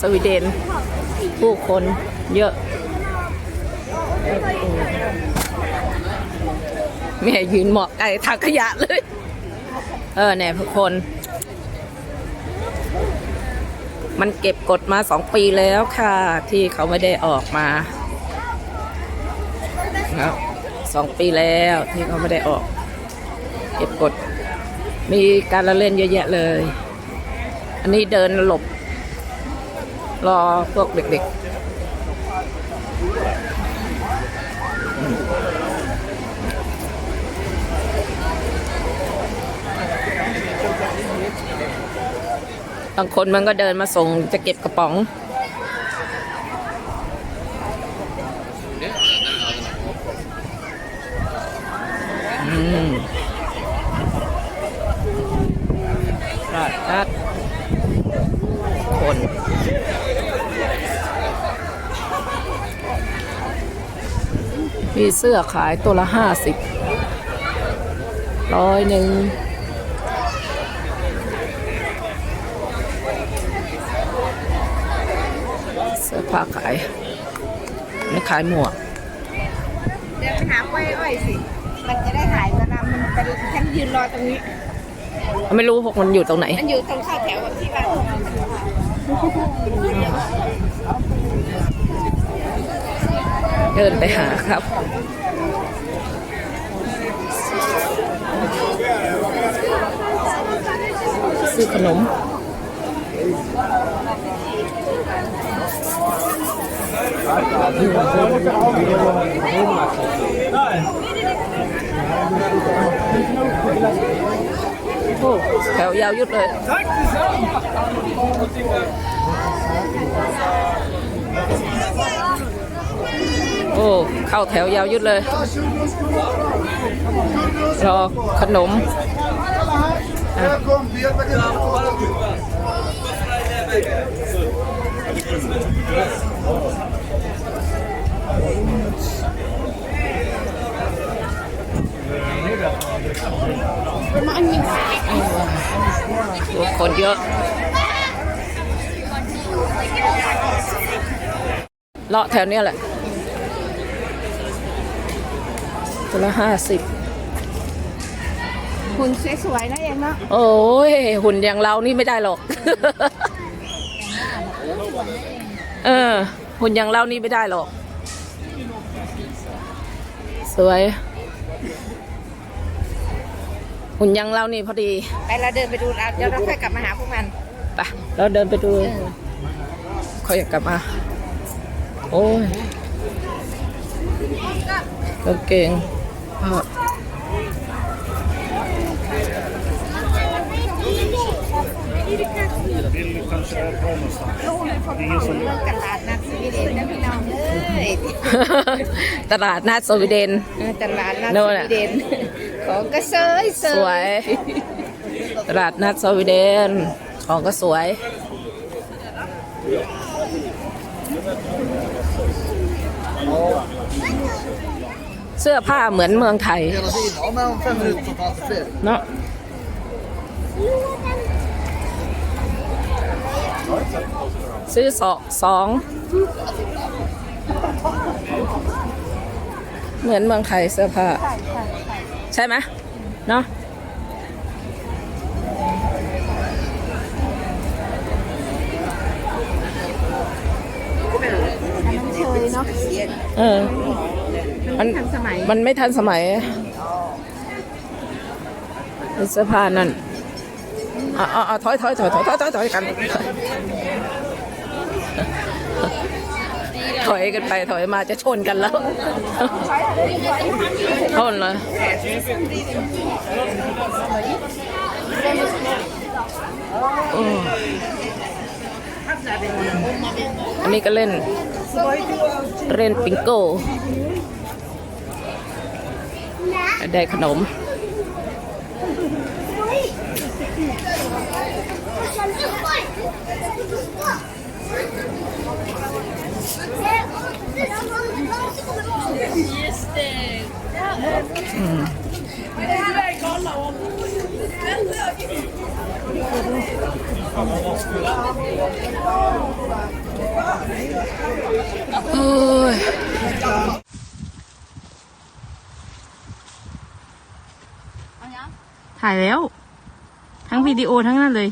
สวีเดน ผู้คนเยอะ แม่ยืนหมอกไก่ถังขยะเลย เออเนี่ยทุกคน มันเก็บกดมาสองปีแล้วค่ะ ที่เขาไม่ได้ออกมาสองปีแล้วที่เขาไม่ได้ออก เก็บกด มีการละเล่นเยอะแยะเลย อันนี้เดินหลบ รอพวกเด็กๆบางคนมันก็เดินมาส่งจะเก็บกระป๋องอืมราดรัดคน มีเสื้อขายตัวละห้าสิบร้อยหนึ่งเสื้อผ้าขายไม่ขายหมวกเดินไปหากล้วยอ้อยสิ มันจะได้ถ่ายตอนนั้นมันเป็นฉันยืนรอตรงนี้ ไม่รู้พวกมันอยู่ตรงไหน มันอยู่ตรงเข้าแถวกับที่บ้าน เดินไปหาครับ ซื้อขนมโอ้แถวยาวยุดเลย โอ้ เข้าแถวยาวยุดเลย รอขนมคนเยอะเลาะแถวเนี้ยแหละ ตัวละห้าสิบคุณสวยๆนะเองเนาะโอ้ยหุ่นอย่างเรานี่ไม่ได้หรอก เออ หุ่นอย่างเรานี่ไม่ได้หรอก สวย หุ่นอย่างเรานี่พอดี ไปเราเดินไปดูเราเดี๋ยวเราค่อยกลับมาหาพวกมันไปเราเดินไปดูเขาอยากกลับมา โอ้ยกางเกง ผ้าเรื่องตลาดนัดสวีเดนนะพี่น้องเอ้ยตลาดนัดสวีเดนเออตลาดนัดโน่สนน่ะวีเดนของก็เซยเซสวย ตลาดนัดสวีเดน ของก็สวย เสื้อผ้าเหมือนเมืองไทย เนาะซื้อสองสอง เหมือนเมืองไทยเสื้อผ้า ใช่ไหมเนาะมันเชย เนาะเออมันทันสมัย มันไม่ทันสมัยเสื้อผ้านั่นอะอะอะถอยถอยถอยถอยถอยถอยถอยกัน ถอยกันไปถอยมาจะชนกันแล้วชนเลยโอ้อันนี้ก็เล่น เล่นปิงโก้ ได้ขนม Ja, โอ้ย ถ่ายแล้ว ทั้งวิดีโอทั้งนั้นเลย